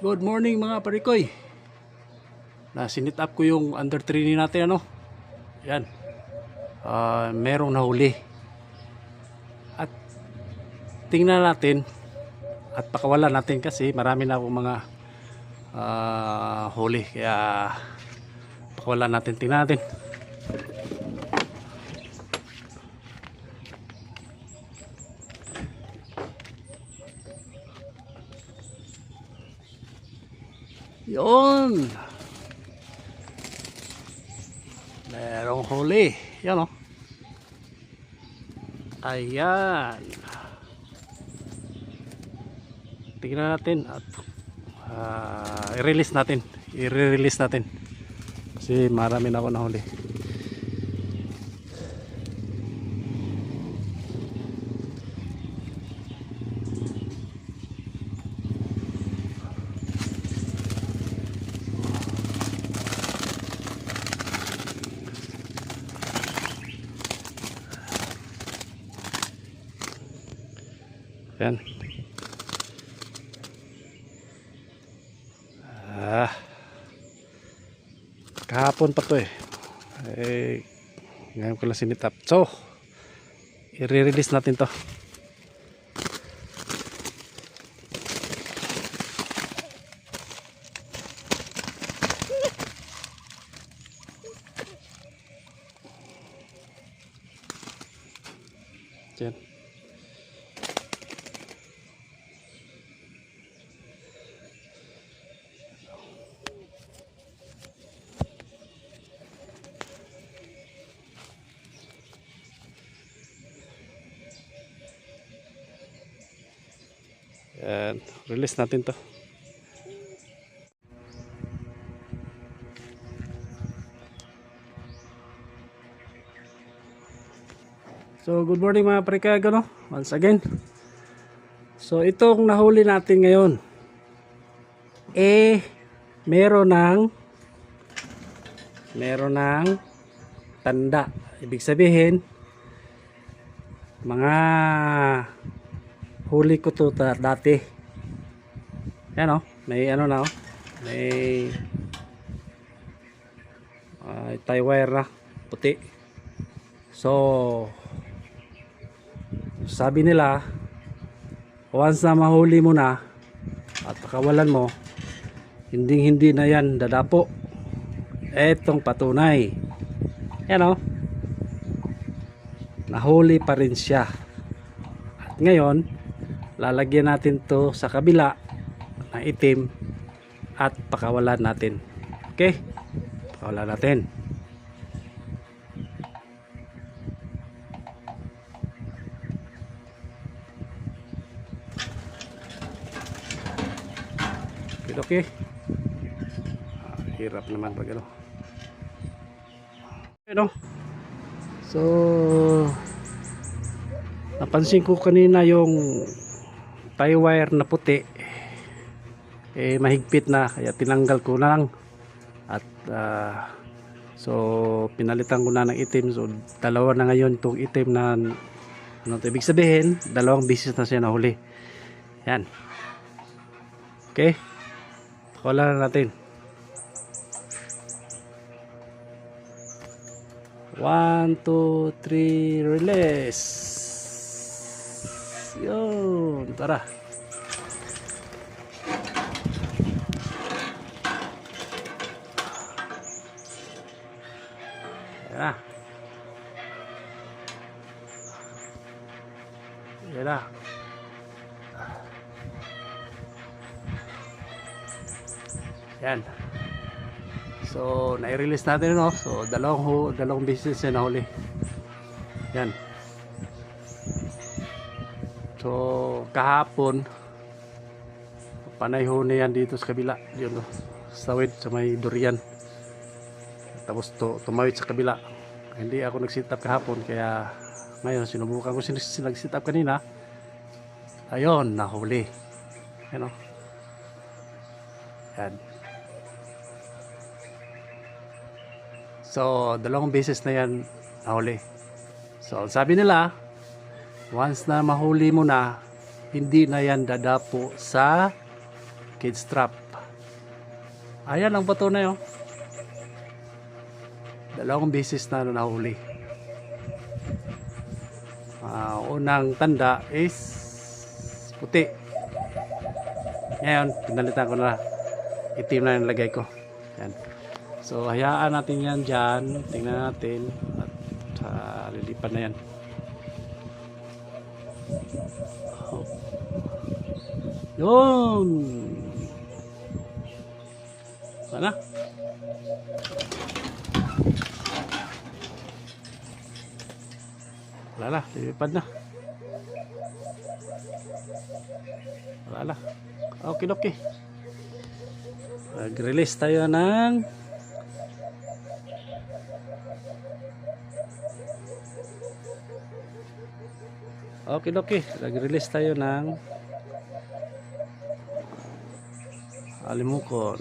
Good morning mga parikoy. Na sinit up ko yung under training natin ano. Yan. Ah, merong nahuli. At tingnan natin at pakawalan natin kasi marami na akong mga ah, huli kaya pakawalan natin tingnan natin. Yun. Merong huli. Yan o. Ayan. Tingnan natin at ah, i-release natin. I-release natin. Kasi marami na ako nahuli. Ayan. Ah. Kahapon pa to eh. Eh, ngayon ko lang sinitap. So, i-release natin to. Diyan. Yan. Release natin to. So, good morning mga parikag, no? Once again. So, itong nahuli natin ngayon, eh, meron ng, meron ng tanda. Ibig sabihin, mga huli ko to ta- dati. Yan, oh. May ano na, oh. May, uh, tie wire na, puti. So, sabi nila once na mahuli mo na at kawalan mo hindi hindi na yan dadapo etong patunay yan o nahuli pa rin siya at ngayon lalagyan natin to sa kabila na itim at pakawalan natin okay pakawalan natin Okay, okay. Ah, hirap naman pag ano. Ano? So, napansin ko kanina yung tie wire na puti eh mahigpit na kaya tinanggal ko na lang. At ah, so pinalitan ko na ng itim. So dalawa na ngayon itong itim na ano to, ibig sabihin dalawang bisis na siya nahuli. Yan. Okay? Wala na natin. One, two, three, release. Yun, tara. Ayan na. Ayan na. Yan. So, nai-release natin no. So, dalawang dalawang business na nahuli. Yan. So, kahapon panay ho na yan dito sa kabila. Yun no. Sa wed sa may durian. Tapos to, tumawid sa kabila. Hindi ako nag-sit kahapon kaya ngayon sinubukan ko sin nag-sit up kanina. Ayun, nahuli. Yan o. Yan. So, dalawang beses na yan nahuli. So, sabi nila, once na mahuli mo na, hindi na yan dadapo sa kids trap. Ayan ang bato na yun. Dalawang beses na nahuli. Ah, unang tanda is puti. Ngayon, pinalitan ko na itim na yung lagay ko. Yan. So, hayaan natin yan dyan. Tingnan natin. At uh, lilipan na yan. Yun! Sana? Wala na, lilipad na. Wala na. Okay, okay. Mag-release tayo ng Okay, okay. Nag-release tayo ng alimukon.